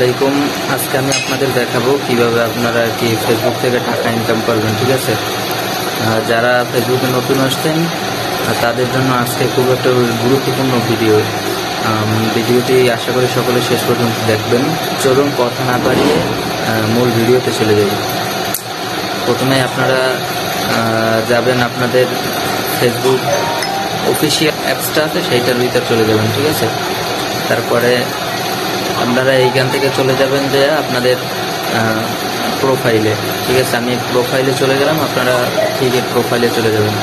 আলাইকুম। আজকে আমি আপনাদের দেখাবো কীভাবে আপনারা কি ফেসবুক থেকে টাকা ইনকাম করবেন, ঠিক আছে? যারা ফেসবুকে নতুন আসছেন তাদের জন্য আজকে খুব একটা গুরুত্বপূর্ণ ভিডিও। ভিডিওটি আশা করি সকলে শেষ পর্যন্ত দেখবেন। চলুন কথা না বাড়িয়ে মূল ভিডিওতে চলে যাই। প্রথমে আপনারা যাবেন আপনাদের ফেসবুক অফিসিয়াল অ্যাপসটা আছে, সেইটার ভিতর চলে যাবেন, ঠিক আছে? তারপরে আপনারা এইখান থেকে চলে যাবেন যে আপনাদের প্রোফাইলে ঠিক আছে, আমি প্রোফাইলে চলে গেলাম, আপনারা ঠিক প্রোফাইলে চলে যাবেন।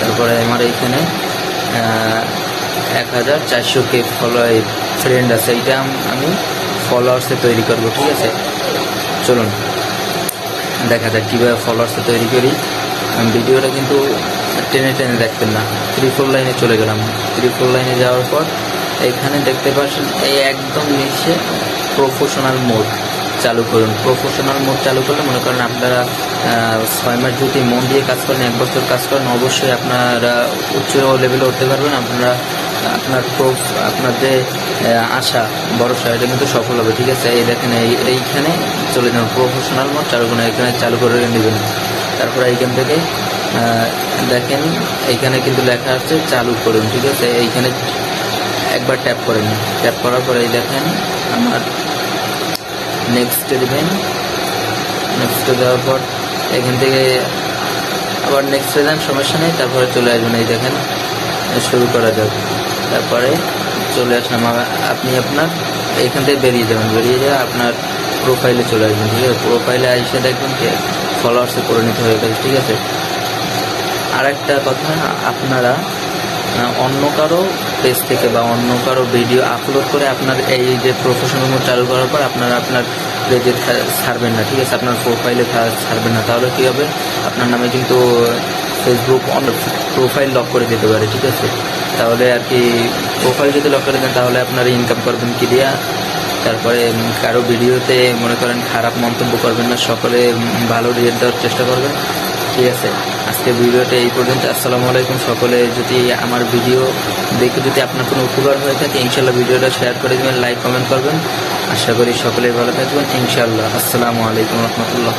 তারপরে আমার এইখানে এক হাজার চারশো কে ফলো ফ্রেন্ড আছে। এইটা আমি ফলোয়ার্সে তৈরি করব, ঠিক আছে? চলুন, দেখা যাক কীভাবে ফলোয়ার্সে তৈরি করি। ভিডিওটা কিন্তু টেনে টেনে দেখবেন না। ত্রিফোর লাইনে চলে গেলাম। ত্রিফোর লাইনে যাওয়ার পর এখানে দেখতে পাচ্ছেন এই একদম নিচে প্রফেশনাল মোড চালু করুন। প্রফেশনাল মোড চালু করলে মনে করেন আপনারা ছয় মাস যদি মন দিয়ে কাজ করেন, এক বছর কাজ করেন, অবশ্যই আপনারা উচ্চ লেভেলে উঠতে পারবেন। আপনারা, আপনার প্রোফ আপনার যে আশা, ভরসা, এটা কিন্তু সফল হবে, ঠিক আছে? এই দেখেন, এই, এইখানে চলে যান। প্রফেশনাল মোড চালু করুন, এখানে চালু করে নেবেন। তারপরে এইখান থেকে দেখেন, এইখানে কিন্তু লেখা আছে, চালু করুন, ঠিক আছে? এইখানে একবার ট্যাপ করে নিন। ট্যাপ করার পরে দেখেন আমার নেক্সটে দেবেন। নেক্সটে দেওয়ার পর এখান থেকে আবার নেক্সটে দেন সমস্যা নেই, তারপরে চলে আসবেন। এই দেখেন শুরু করা যাক। তারপরে চলে আসলাম আপনি আপনার এখান থেকে বেরিয়ে যাবেন। বেরিয়ে যাওয়া আপনার প্রোফাইলে চলে আসবেন, ঠিক আছে? প্রোফাইলে এসে দেখবেন যে ফলোয়ার্সে করে নিতে হয়ে গেছে ঠিক আছে? আর একটা কথা, আপনারা অন্য কারও পেজ থেকে বা অন্য কারও ভিডিও আপলোড করে আপনার এই যে প্রফেশনাল মোড চালু করার পর আপনারা আপনার পেজে ছাড়বেন না, ঠিক আছে? আপনার প্রোফাইলে ছাড়বেন না। তাহলে কী হবে? আপনার নামে কিন্তু ফেসবুক প্রোফাইল লক করে দিতে পারে, ঠিক আছে? তাহলে আর কি প্রোফাইল যদি লক করে দেন, তাহলে আপনারা ইনকাম করবেন কি দিয়া? তারপরে কারও ভিডিওতে মনে করেন খারাপ মন্তব্য করবেন না, সকলে ভালো রেট দেওয়ার চেষ্টা করবেন, ঠিক আছে? আজকে ভিডিওটা এই পর্যন্ত। আসসালামু আলাইকুম সকলে। যদি আমার ভিডিও দেখে যদি আপনার কোনো উপকার হয়ে থাকে ইনশাল্লাহ ভিডিওটা শেয়ার করে দেবেন লাইক কমেন্ট করবেন। আশা করি সকলে ভালো থাকবেন ইনশাল্লাহ আসসালামু আলাইকুম রহমতুল্লাহ।